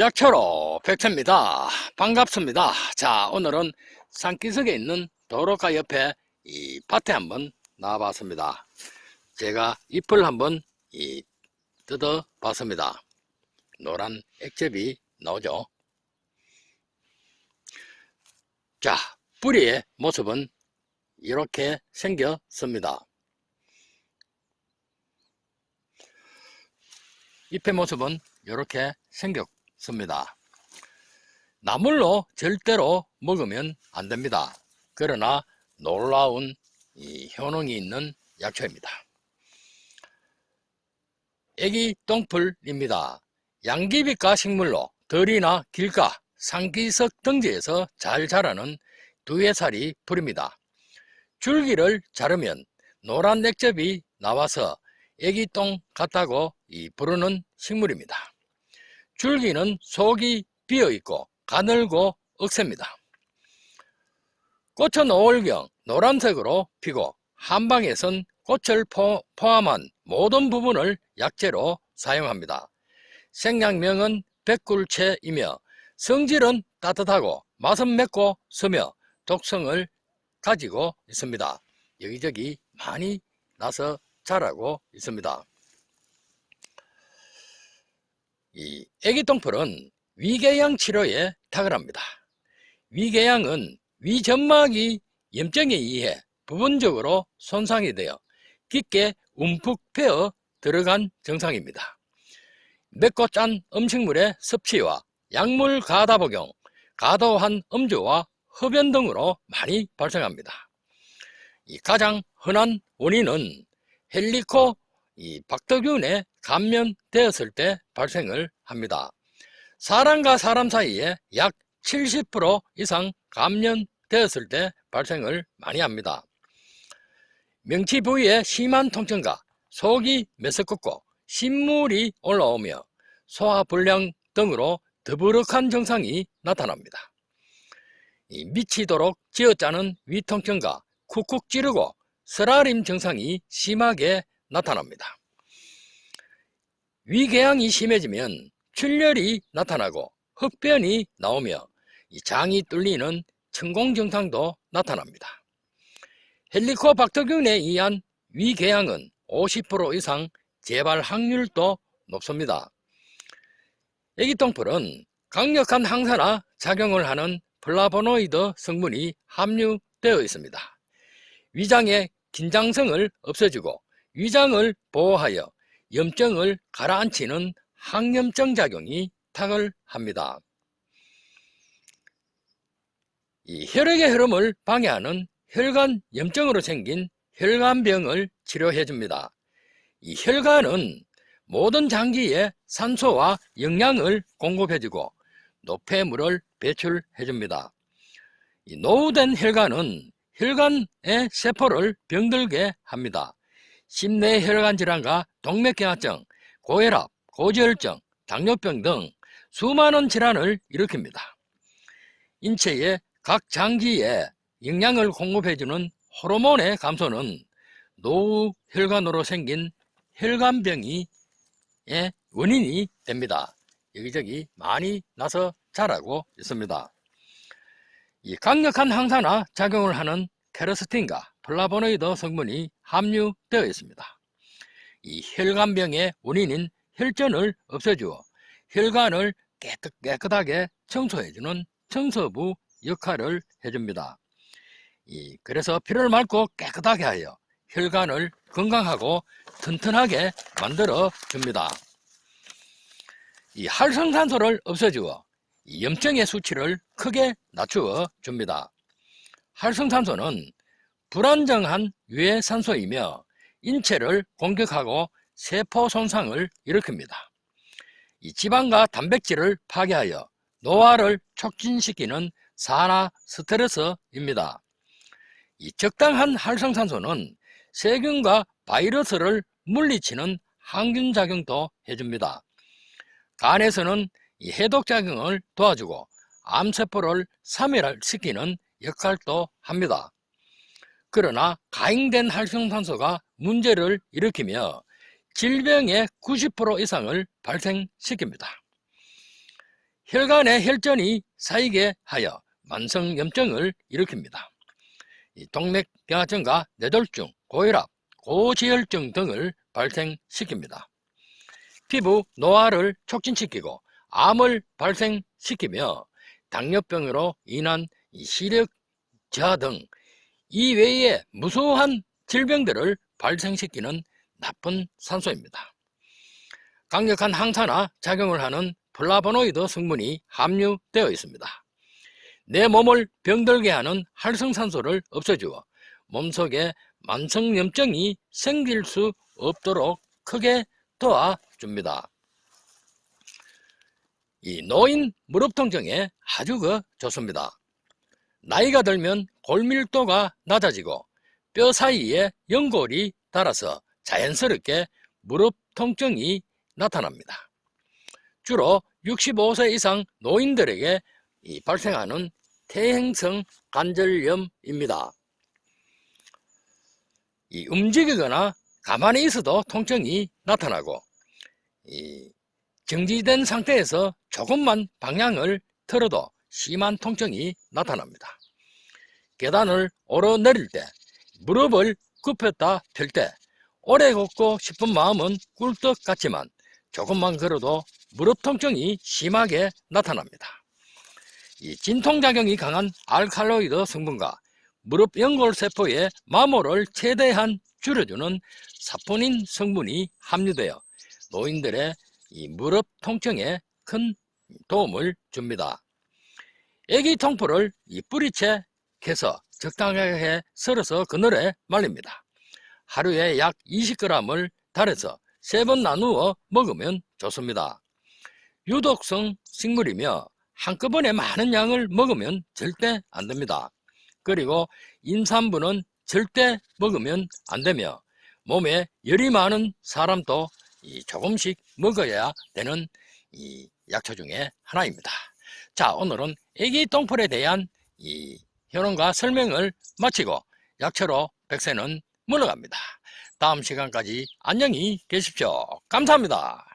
약초로 백채입니다. 반갑습니다. 자, 오늘은 산기슭에 있는 도로가 옆에 이 밭에 한번 나와봤습니다. 제가 잎을 한번 이 뜯어 봤습니다. 노란 액젓이 나오죠. 자, 뿌리의 모습은 이렇게 생겼습니다. 잎의 모습은 이렇게 생겼 습니다. 나물로 절대로 먹으면 안 됩니다. 그러나 놀라운 이 효능이 있는 약초입니다. 애기 똥풀입니다. 양귀비과 식물로 들이나 길가, 상기석 등지에서 잘 자라는 두해살이 풀입니다. 줄기를 자르면 노란 액접이 나와서 애기 똥 같다고 이 부르는 식물입니다. 줄기는 속이 비어 있고 가늘고 억셉니다. 꽃은 5월경 노란색으로 피고 한방에선 꽃을 포, 포함한 모든 부분을 약재로 사용합니다. 생양명은 백굴채이며 성질은 따뜻하고 맛은 맵고 서며 독성을 가지고 있습니다. 여기저기 많이 나서 자라고 있습니다. 이 애기똥풀은 위궤양 치료에 탁월합니다. 위궤양은 위점막이 염증에 의해 부분적으로 손상이 되어 깊게 움푹 패어 들어간 증상입니다. 맵고 짠 음식물의 섭취와 약물 가다 복용, 과도한 음주와 흡연 등으로 많이 발생합니다. 이 가장 흔한 원인은 헬리코 이 박터균에 감염되었을 때 발생을 합니다. 사람과 사람 사이에 약 70% 이상 감염되었을 때 발생을 많이 합니다. 명치 부위에 심한 통증과 속이 메스껍고 신물이 올라오며 소화불량 등으로 더부룩한 증상이 나타납니다. 이 미치도록 쥐어짜는 위통증과 쿡쿡 찌르고 설아림 증상이 심하게 나타납니다. 위궤양이 심해지면 출혈이 나타나고 흡변이 나오며 이 장이 뚫리는 천공 증상도 나타납니다. 헬리코박터균에 의한 위궤양은 50% 이상 재발 확률도 높습니다. 애기똥풀은 강력한 항산화 작용을 하는 플라보노이드 성분이 함유되어 있습니다. 위장의 긴장성을 없애주고 위장을 보호하여 염증을 가라앉히는 항염증 작용이 탁월합니다. 이 혈액의 흐름을 방해하는 혈관 염증으로 생긴 혈관병을 치료해 줍니다. 이 혈관은 모든 장기에 산소와 영양을 공급해 주고 노폐물을 배출해 줍니다. 이 노후된 혈관은 혈관의 세포를 병들게 합니다. 심내 혈관 질환과 동맥경화증, 고혈압, 고지혈증, 당뇨병 등 수많은 질환을 일으킵니다. 인체의 각 장기에 영양을 공급해주는 호르몬의 감소는 노후 혈관으로 생긴 혈관병이 의 원인이 됩니다. 여기저기 많이 나서 자라고 있습니다. 이 강력한 항산화 작용을 하는 케르스틴과 플라보노이드 성분이 함유되어 있습니다. 이 혈관병의 원인인 혈전을 없애주어 혈관을 깨끗, 깨끗하게 청소해주는 청소부 역할을 해줍니다. 이, 그래서 피를 맑고 깨끗하게 하여 혈관을 건강하고 튼튼하게 만들어 줍니다. 이 활성산소를 없애주어 이 염증의 수치를 크게 낮추어 줍니다. 활성산소는 불안정한 유해산소이며 인체를 공격하고 세포 손상을 일으킵니다. 이 지방과 단백질을 파괴하여 노화를 촉진시키는 산화 스트레스입니다. 이 적당한 활성산소는 세균과 바이러스를 물리치는 항균작용도 해줍니다. 간에서는 이 해독작용을 도와주고 암세포를 사멸시키는 역할도 합니다. 그러나 가잉된 활성산소가 문제를 일으키며 질병의 90% 이상을 발생시킵니다. 혈관의 혈전이 쌓이게 하여 만성염증을 일으킵니다. 이 동맥경화증과 뇌졸중, 고혈압, 고지혈증 등을 발생시킵니다. 피부 노화를 촉진시키고 암을 발생시키며 당뇨병으로 인한 이 시력 저하 등 이외의 무수한 질병들을 발생시키는 나쁜 산소입니다. 강력한 항산화 작용을 하는 플라보노이드 성분이 함유되어 있습니다. 내 몸을 병들게 하는 활성산소를 없애주어 몸속에 만성염증이 생길 수 없도록 크게 도와줍니다. 이 노인 무릎 통증에 아주 그 좋습니다. 나이가 들면 골밀도가 낮아지고 뼈 사이에 연골이 닳아서 자연스럽게 무릎 통증이 나타납니다. 주로 65세 이상 노인들에게 이 발생하는 퇴행성 관절염입니다. 이 움직이거나 가만히 있어도 통증이 나타나고 이 정지된 상태에서 조금만 방향을 틀어도 심한 통증이 나타납니다. 계단을 오르내릴 때, 무릎을 굽혔다 펼 때, 오래 걷고 싶은 마음은 꿀떡 같지만 조금만 걸어도 무릎 통증이 심하게 나타납니다. 이 진통작용이 강한 알칼로이드 성분과 무릎 연골 세포의 마모를 최대한 줄여주는 사포닌 성분이 함유되어 노인들의 이 무릎 통증에 큰 도움을 줍니다. 애기 통포를 이 뿌리채 캐서 적당하게 썰어서 그늘에 말립니다. 하루에 약 20g을 달여서 세 번 나누어 먹으면 좋습니다. 유독성 식물이며 한꺼번에 많은 양을 먹으면 절대 안 됩니다. 그리고 임산부는 절대 먹으면 안 되며 몸에 열이 많은 사람도 이 조금씩 먹어야 되는 이 약초 중에 하나입니다. 자, 오늘은 애기 똥풀에 대한 이 효능과 설명을 마치고 약초로 백세는 물러갑니다. 다음 시간까지 안녕히 계십시오. 감사합니다.